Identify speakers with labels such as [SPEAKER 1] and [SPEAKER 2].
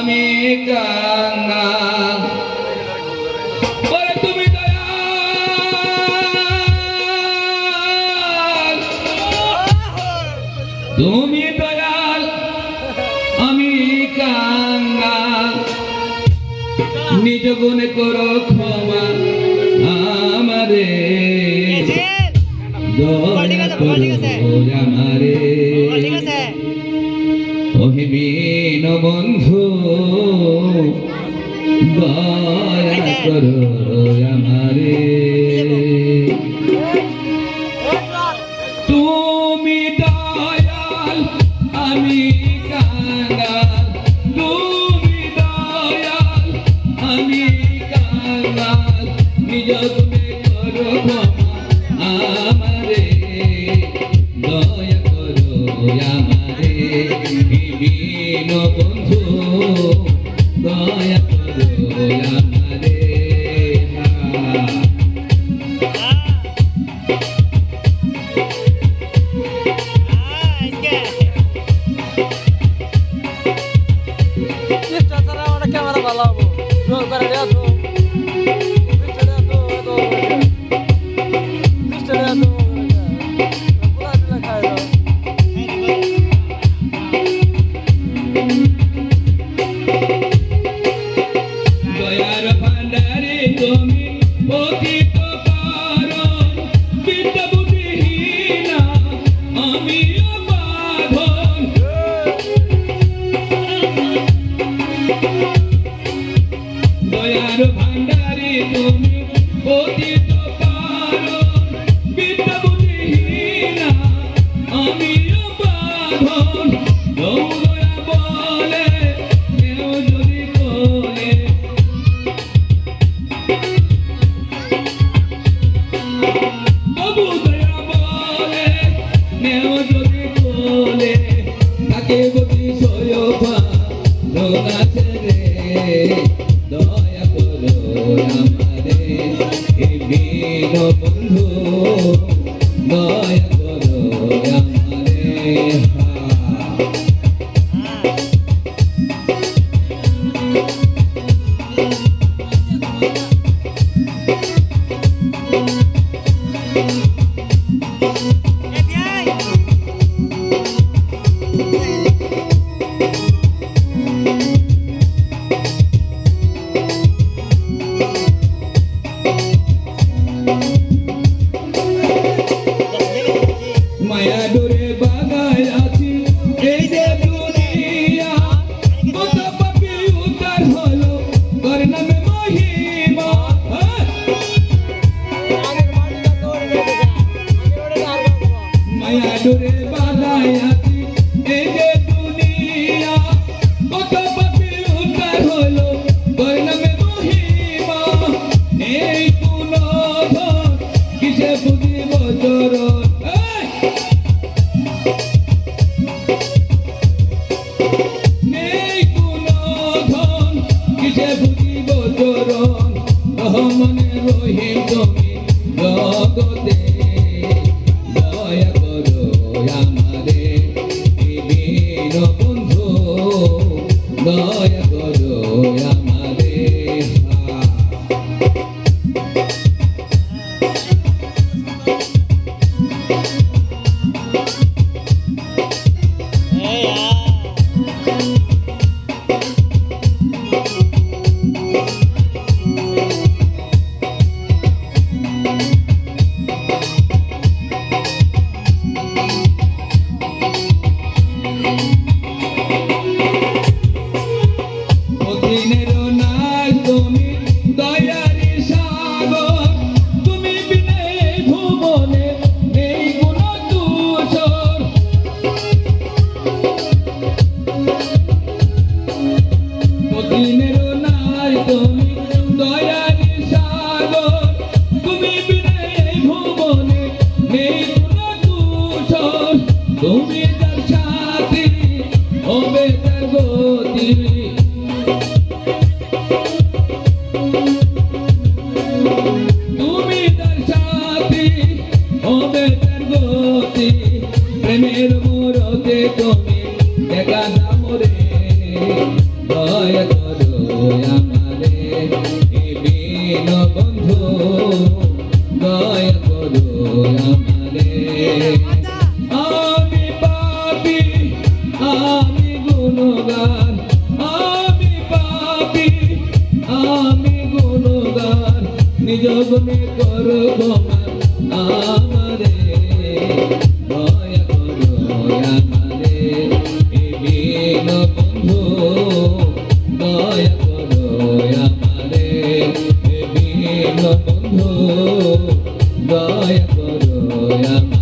[SPEAKER 1] আমি কাঙ্গাল তুমি দয়াল। আমি কাঙ্গা নিজ গুণে করো ক্ষমা আমারে। আমারে। ওহে বন্ধু দয়া করো আমারে তুমি দয়াল আমি চেষ্টা ছাড়া আমরা
[SPEAKER 2] ক্যামেরা ভালো হব জোর করে দেওয়া
[SPEAKER 1] দয়ার ভান্ডারে তুমি অতীত পারো। বিদ্যা বুদ্ধিহীনা আমি বাঁধন দৌড়া বলে কেউ যদি বলে? বাবু দয়া বলে কেউ যদি বলে? তাকে বুদ্ধি সয়োভা লোক আছে রে বন্ধু রহিম তুমি জগতে দয়া করো আমারে বিনব আমি গুণগান, নিজ গুণে করব আমারে দয়া করো আমারে বিন বন্ধু, দয়া করো আমারে বিন বন্ধু, দয়া করো আমারে